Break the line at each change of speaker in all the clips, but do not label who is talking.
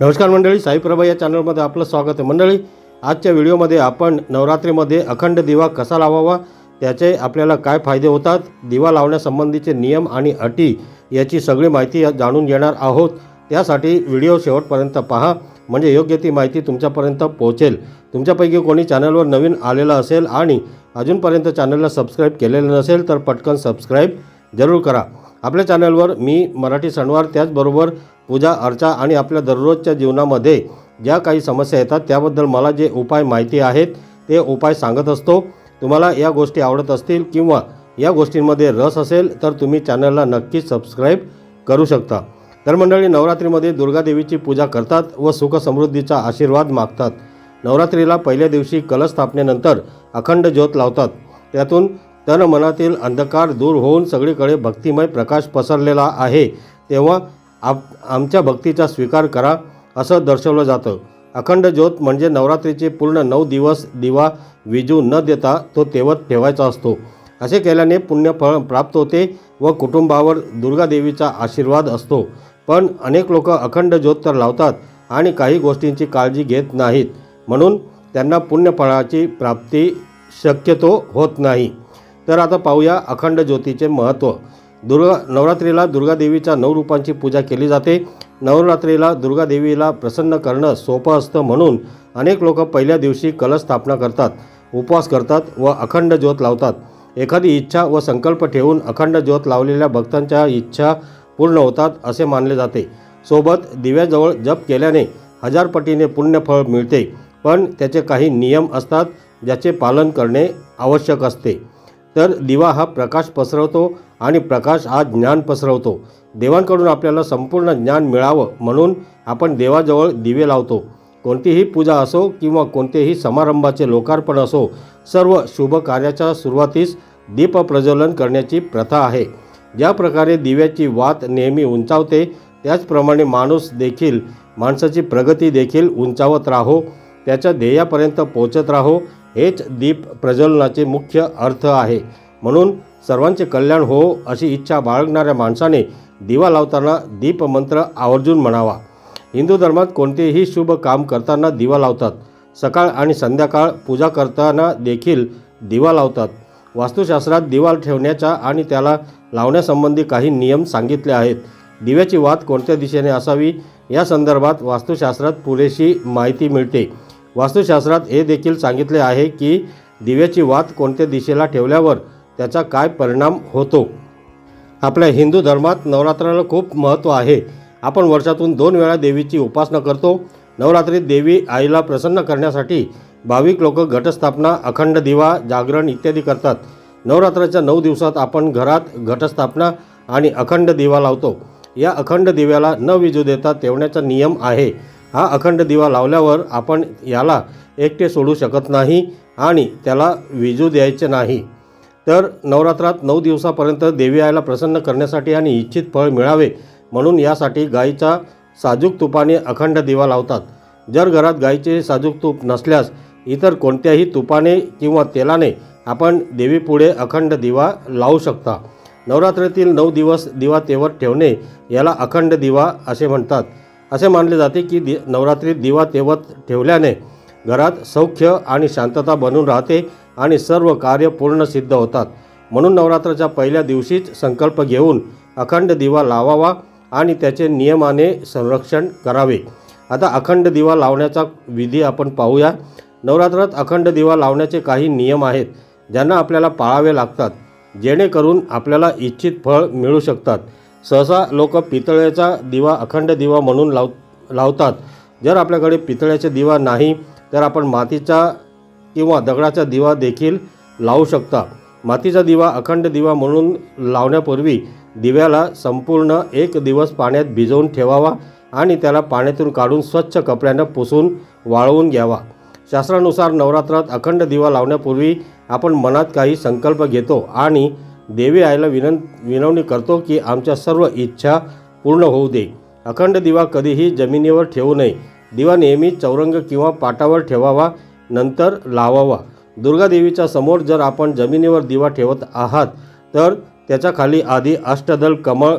नमस्कार मंडळी साईप्रभा या चॅनलमध्ये आपलं स्वागत आहे. मंडळी आजच्या व्हिडिओमध्ये आपण नवरात्रीमध्ये अखंड दिवा कसा लावावा त्याचे आपल्याला काय फायदे होतात दिवा लावण्यासंबंधीचे नियम आणि अटी याची सगळी माहिती जाणून घेणार आहोत. त्यासाठी व्हिडिओ शेवटपर्यंत पहा म्हणजे योग्य ती माहिती तुमच्यापर्यंत पोहोचेल. तुमच्यापैकी कोणी चॅनलवर नवीन आलेलं असेल आणि अजूनपर्यंत चॅनलला सबस्क्राईब केलेलं नसेल तर पटकन सबस्क्राईब जरूर करा. आपल्या चॅनलवर मी मराठी सणवार त्याचबरोबर पूजा अर्चा आणि आपल्या दररोजच्या जीवनामध्ये ज्या काही समस्या येतात त्याबद्दल मला जे उपाय माहिती आहेत ते उपाय सांगत असतो. तुम्हाला या गोष्टी आवडत असतील किंवा या गोष्टींमध्ये रस असेल तर तुम्ही चॅनलला नक्कीच सबस्क्राईब करू शकता. तर मंडळी नवरात्रीमध्ये दुर्गादेवीची पूजा करतात व सुख समृद्धीचा आशीर्वाद मागतात. नवरात्रीला पहिल्या दिवशी कलश स्थापनेनंतर अखंड ज्योत लावतात. त्यातून तन मनातील अंधकार दूर होऊन सगळीकडे भक्तिमय प्रकाश पसरलेला आहे. तेव्हा आप आमच्या भक्तीचा स्वीकार करा असं दर्शवलं जातं. अखंड ज्योत म्हणजे नवरात्रीचे पूर्ण नऊ दिवस दिवा विजू न देता तो तेवत ठेवायचा असतो. असे केल्याने पुण्यफळ प्राप्त होते व कुटुंबावर दुर्गादेवीचा आशीर्वाद असतो. पण अनेक लोक अखंड ज्योत तर लावतात आणि काही गोष्टींची काळजी घेत नाहीत. म्हणून त्यांना पुण्यफळाची प्राप्ती शक्यतो होत नाही. तर आता पाहूया अखंड ज्योतीचे महत्त्व. दुर्गा नवरात्रीला दुर्गादेवीच्या नऊ रूपांची पूजा केली जाते. नवरात्रीला दुर्गादेवीला प्रसन्न करणं सोपं असतं म्हणून अनेक लोक पहिल्या दिवशी कलश स्थापना करतात उपवास करतात व अखंड ज्योत लावतात. एखादी इच्छा व संकल्प ठेवून अखंड ज्योत लावलेल्या भक्तांच्या इच्छा पूर्ण होतात असे मानले जाते. सोबत दिव्याजवळ जप केल्याने हजारपटीने पुण्यफळ मिळते पण त्याचे काही नियम असतात ज्याचे पालन करणे आवश्यक असते. तर दिवा हा प्रकाश पसरवतो आणि प्रकाश हा ज्ञान पसरवतो. देवांकडून आपल्याला संपूर्ण ज्ञान मिळावं म्हणून आपण देवाजवळ दिवे लावतो. कोणतीही पूजा असो किंवा कोणतेही समारंभाचे लोकार्पण असो सर्व शुभ कार्याच्या सुरुवातीस दीपप्रज्वलन करण्याची प्रथा आहे. ज्या प्रकारे दिव्याची वात नेहमी उंचावते त्याचप्रमाणे माणूस देखील माणसाची प्रगती देखील उंचावत राहो त्याच्या ध्येयापर्यंत पोहोचत राहो हेच दीप प्रज्वलनाचे मुख्य अर्थ आहे. म्हणून सर्वांचे कल्याण हो अशी इच्छा बाळगणाऱ्या माणसाने दिवा लावताना दीपमंत्र आवर्जून म्हणावा. हिंदू धर्मात कोणतेही शुभ काम करताना दिवा लावतात. सकाळ आणि संध्याकाळ पूजा करताना देखील दिवा लावतात. वास्तुशास्त्रात दिवा ठेवण्याच्या आणि त्याला लावण्यासंबंधी काही नियम सांगितले आहेत. दिव्याची वात कोणत्या दिशेने असावी? या संदर्भात वास्तुशास्त्रात पुरेशी माहिती मिळते. वास्तुशास्त्रात हे देखील सांगितले आहे की दिव्याची वात कोणत्या दिशेला ठेवल्यावर त्याचा काय परिणाम होतो? आपल्या हिंदू धर्मात नवरात्राला खूप महत्त्व आहे. आपण वर्षातून दोन वेळा देवीची उपासना करतो. नवरात्रीत देवी आईला प्रसन्न करण्यासाठी भाविक लोक घटस्थापना अखंड दिवा जागरण इत्यादी करतात. नवरात्राच्या नऊ दिवसात आपण घरात घटस्थापना आणि अखंड दिवा लावतो. या अखंड दिव्याला न विजू देता ठेवण्याचा नियम आहे. हा अखंड दिवा लावल्यावर आपण याला एकटे सोडू शकत नाही आणि त्याला विजू द्यायचे नाही. तर नवरात्रात नऊ दिवसापर्यंत देवी आईला प्रसन्न करण्यासाठी आणि इच्छित फळ मिळावे म्हणून यासाठी गाईचा साजूक तुपाने अखंड दिवा लावतात. जर घरात गाईचे साजूक तूप नसल्यास इतर कोणत्याही तुपाने किंवा तेलाने आपण देवीपुढे अखंड दिवा लावू शकता. नवरात्रीतील नऊ दिवस दिवा तेवत ठेवणे याला अखंड दिवा असे म्हणतात. असे मानले जाते की दि नवरात्रीत दिवा तेवत ठेवल्याने घरात सौख्य आणि शांतता बनून राहते आणि सर्व कार्य पूर्ण सिद्ध होतात. म्हणून नवरात्राच्या पहिल्या दिवशीच संकल्प घेऊन अखंड दिवा लावावा आणि त्याचे नियमाने संरक्षण करावे. आता अखंड दिवा लावण्याचा विधी आपण पाहूया. नवरात्रात अखंड दिवा लावण्याचे काही नियम आहेत ज्यांना आपल्याला पाळावे लागतात जेणेकरून आपल्याला इच्छित फळ मिळू शकतात. सहसा लोक पितळेचा दिवा अखंड दिवा म्हणून लाव लावतात. जर आपल्याकडे पितळ्याचा दिवा नाही तर आपण मातीचा किंवा दगडाचा दिवा देखील लावू शकता. मातीचा दिवा अखंड दिवा म्हणून लावण्यापूर्वी दिव्याला संपूर्ण एक दिवस पाण्यात भिजवून ठेवावा आणि त्याला पाण्यातून काढून स्वच्छ कपड्यानं पुसून वाळवून घ्यावा. शास्त्रानुसार नवरात्रात अखंड दिवा लावण्यापूर्वी आपण मनात काही संकल्प घेतो आणि देवी आईला विनं विनवणी करतो की आमच्या सर्व इच्छा पूर्ण होऊ दे. अखंड दिवा कधीही जमिनीवर ठेवू नये. दिवा नेहमी चौरंग किंवा पाटावर ठेवावा नंतर लावावा. दुर्गादेवीच्या समोर जर आपण जमिनीवर दिवा ठेवत आहात तर त्याच्याखाली आधी अष्टदल कमळ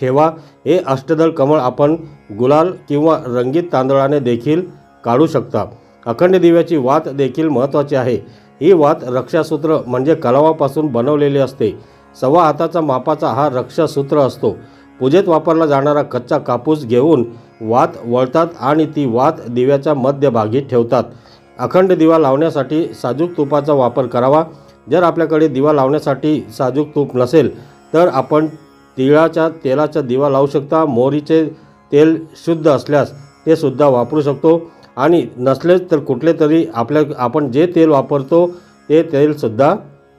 ठेवा. हे अष्टदल कमळ आपण गुलाल किंवा रंगीत तांदळाने देखील काढू शकता. अखंड दिव्याची वात देखील महत्त्वाची आहे. ही वात रक्षासूत्र म्हणजे कलावापासून बनवलेली असते. सव्वा हाताचा मापाचा हा रक्षासूत्र असतो. पूजेत वापरला जाणारा कच्चा कापूस घेऊन वात वळतात आणि ती वात दिव्याच्या मध्यभागी ठेवतात. अखंड दिवा लावण्यासाठी साजूक तुपाचा वापर करावा. जर आपल्याकडे दिवा लावण्यासाठी साजूक तूप नसेल तर आपण तिळाच्या तेलाचा दिवा लावू शकता. मोहरीचे तेल शुद्ध असल्यास ते सुद्धा वापरू शकतो. आणि नसलेच तर कुठले तरी आपल्या आपण जे तेल वापरतो ते तेलसुद्धा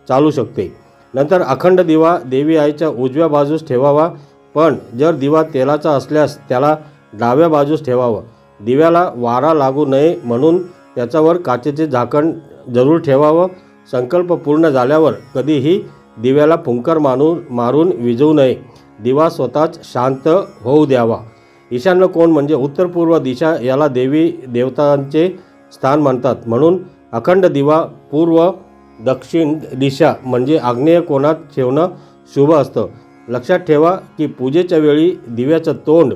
चालू शकते. नंतर अखंड दिवा देवी आईच्या उजव्या बाजूस ठेवावा. पण जर दिवा तेलाचा असल्यास त्याला डाव्या बाजूस ठेवावं. दिव्याला वारा लागू नये म्हणून त्याच्यावर काचेचे झाकण जरूर ठेवावं. संकल्प पूर्ण झाल्यावर कधीही दिव्याला फुंकर मानून मारून विजवू नये. दिवा स्वतःच शांत होऊ द्यावा. ईशान्य कोण म्हणजे उत्तर पूर्व दिशा याला देवी देवतांचे स्थान मानतात म्हणून अखंड दिवा पूर्व दक्षिण दिशा म्हणजे आग्नेय कोणात ठेवणं शुभ असतं. लक्षात ठेवा की पूजेच्या वेळी दिव्याचं तोंड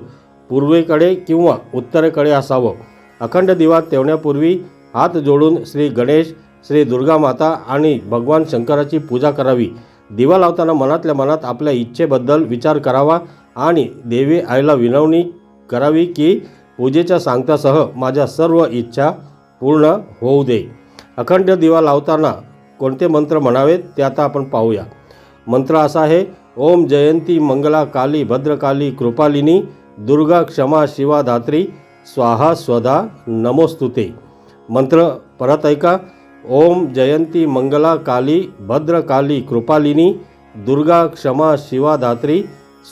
पूर्वेकडे किंवा उत्तरेकडे असावं. अखंड दिवा ठेवण्यापूर्वी हात जोडून श्री गणेश श्री दुर्गा माता आणि भगवान शंकराची पूजा करावी. दिवा लावताना मनातल्या मनात आपल्या इच्छेबद्दल विचार करावा आणि देवी आईला विनवणी करावी की पूजेच्या सांगतासह माझ्या सर्व इच्छा पूर्ण होऊ दे. अखंड दिवा लावताना कोणते मंत्र म्हणावेत ते आता आपण पाहूया. मंत्र असा आहे ओम जयंती मंगला काली भद्रकाली कृपालिनी दुर्गा क्षमा शिवा धात्री स्वाहा स्वधा नमोस्तुते. मंत्र परत ऐका ओम जयंती मंगला काली भद्रकाली कृपालिनी दुर्गा क्षमा शिवा धात्री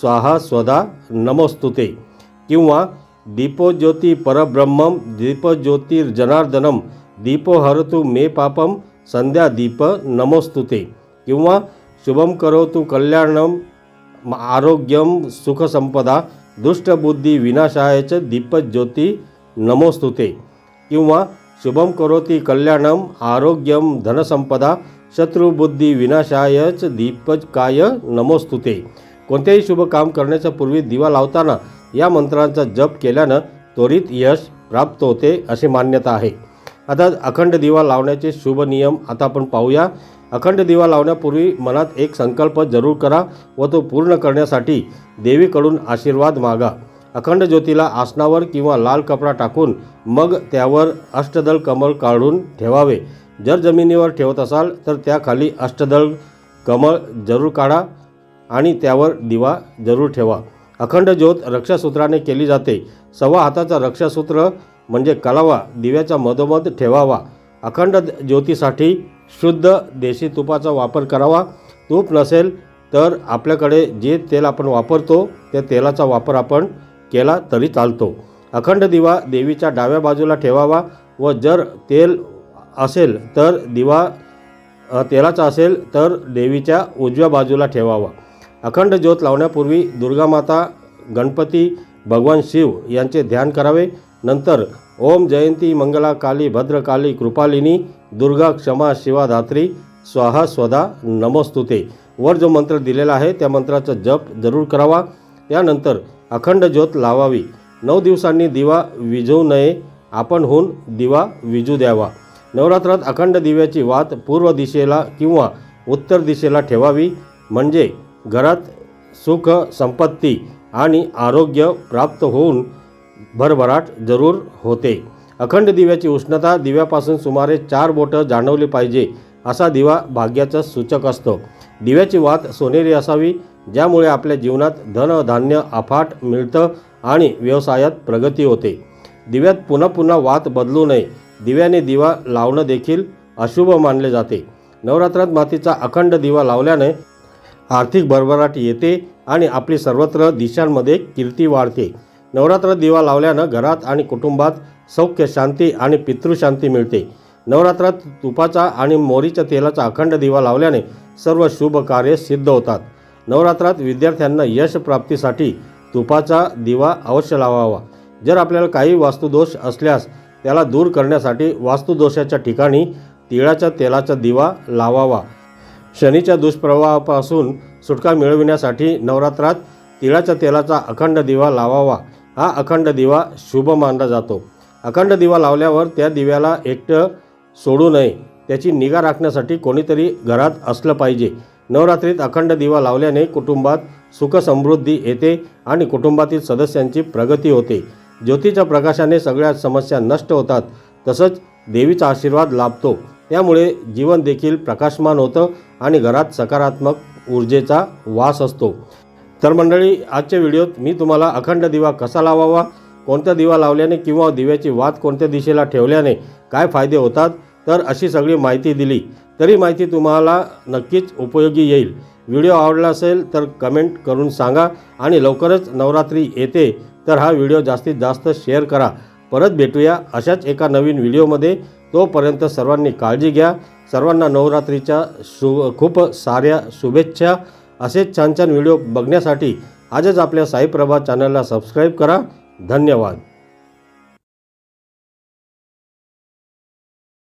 स्वाहा स्वधा नमोस्तुते. किंवा दीपोज्योती परब्रह्मम दीपज्योतिर्जनार्दनम दीपो हरतु मे पापम संध्या दीप नमोस्तुते किंवा शुभम करोतु कल्याणम आरोग्यम सुखसंपदा दुष्टबुद्धी विनाशायच दीपज्योती नमोस्तुते किंवा शुभम करोती कल्याणम आरोग्यम धनसंपदा शत्रुबुद्धी विनाशायच दीपकाय नमोस्तुते कोणतेही शुभ काम करण्याच्या पूर्वी दिवा लावताना या मंत्रांचा जप केल्यानं त्वरित यश प्राप्त होते अशी मान्यता आहे. आता अखंड दिवा लावण्याचे शुभ नियम आता आपण पाहूया. अखंड दिवा लावण्यापूर्वी मनात एक संकल्प जरूर करा व तो पूर्ण करण्यासाठी देवीकडून आशीर्वाद मागा. अखंड ज्योतीला आसनावर किंवा लाल कपडा टाकून मग त्यावर अष्टदल कमळ काढून ठेवावे. जर जमिनीवर ठेवत असाल तर त्याखाली अष्टदल कमळ जरूर काढा आणि त्यावर दिवा जरूर ठेवा. अखंड ज्योत रक्षासूत्राने केली जाते. सव्वा हाताचा रक्षासूत्र म्हणजे कलावा दिव्याचा मधोमध ठेवावा. अखंड ज्योतीसाठी शुद्ध देशी तुपाचा वापर करावा. तूप नसेल तर आपल्याकडे जे तेल आपण वापरतो त्या तेलाचा वापर आपण केला तरी चालतो. अखंड दिवा देवीच्या डाव्या बाजूला ठेवावा व जर तेल असेल तर दिवा तेलाचा असेल तर देवीच्या उजव्या बाजूला ठेवावा. अखंड ज्योत लावण्यापूर्वी दुर्गामाता गणपती भगवान शिव यांचे ध्यान करावे. नंतर ओम जयंती मंगला काली भद्रकाली कृपालिनी दुर्गा क्षमा शिवा धात्री स्वाहा स्वदा नमस्तुते. वर जो मंत्र दिलेला आहे त्या मंत्राचा जप जरूर करावा. त्यानंतर अखंड ज्योत लावावी. नऊ दिवसांनी दिवा विझवू नये. आपणहून दिवा विजू द्यावा. नवरात्रात अखंड दिव्याची वात पूर्व दिशेला किंवा उत्तर दिशेला ठेवावी. म्हणजे घरात सुख संपत्ती आणि आरोग्य प्राप्त होऊन भरभराट जरूर होते. अखंड दिव्याची उष्णता दिव्यापासून सुमारे चार बोटं जाणवली पाहिजे असा दिवा भाग्याचं सूचक असतो. दिव्याची वात सोनेरी असावी ज्यामुळे आपल्या जीवनात धन धान्य अफाट मिळतं आणि व्यवसायात प्रगती होते. दिव्यात पुन्हा पुन्हा वात बदलू नये. दिव्याने दिवा लावणं देखील अशुभ मानले जाते. नवरात्रात मातीचा अखंड दिवा लावल्याने आर्थिक भरभराट येते आणि आपली सर्वत्र दिशांमध्ये कीर्ती वाढते. नवरात्र दिवा लावल्यानं घरात आणि कुटुंबात सौख्य शांती आणि पितृशांती मिळते. नवरात्रात तुपाचा आणि मोरीच्या तेलाचा अखंड दिवा लावल्याने सर्व शुभ कार्य सिद्ध होतात. नवरात्रात विद्यार्थ्यांना यश प्राप्तीसाठी तुपाचा दिवा अवश्य लावावा. जर आपल्याला काही वास्तुदोष असल्यास त्याला दूर करण्यासाठी वास्तुदोषाच्या ठिकाणी तिळाच्या तेलाचा दिवा लावावा. शनीच्या दुष्प्रभावापासून सुटका मिळविण्यासाठी नवरात्रात तिळाच्या तेलाचा अखंड दिवा लावावा. हा अखंड दिवा शुभ मानला जातो. अखंड दिवा लावल्यावर त्या दिव्याला एकटं सोडू नये. त्याची निगा राखण्यासाठी कोणीतरी घरात असलं पाहिजे. नवरात्रीत अखंड दिवा लावल्याने कुटुंबात सुख समृद्धी येते आणि कुटुंबातील सदस्यांची प्रगती होते. ज्योतीच्या प्रकाशाने सगळ्या समस्या नष्ट होतात. तसंच देवीचा आशीर्वाद लाभतो. त्यामुळे जीवन देखील प्रकाशमान होतं आणि घरात सकारात्मक ऊर्जेचा वास असतो. तर मंडळी आजच्या व्हिडिओत मी तुम्हाला अखंड दिवा कसा लावावा कोणत्या दिवा लावल्याने किंवा दिव्याची वात कोणत्या दिशेला ठेवल्याने काय फायदे होतात तर अशी सगळी माहिती दिली. तरी माहिती तुम्हाला नक्कीच उपयोगी येईल. व्हिडिओ आवडला असेल तर कमेंट करून सांगा आणि लवकरच नवरात्री येते तर हा व्हिडिओ जास्तीत जास्त शेअर करा. परत भेटूया अशाच एका नवीन व्हिडिओमध्ये. तोपर्यंत सर्वांनी काळजी घ्या. सर्वांना नवरात्रीच्या शु खूप साऱ्या शुभेच्छा. असेच छान छान व्हिडिओ बघण्यासाठी आजच आपल्या साईप्रभा चॅनलला सबस्क्राईब करा. धन्यवाद.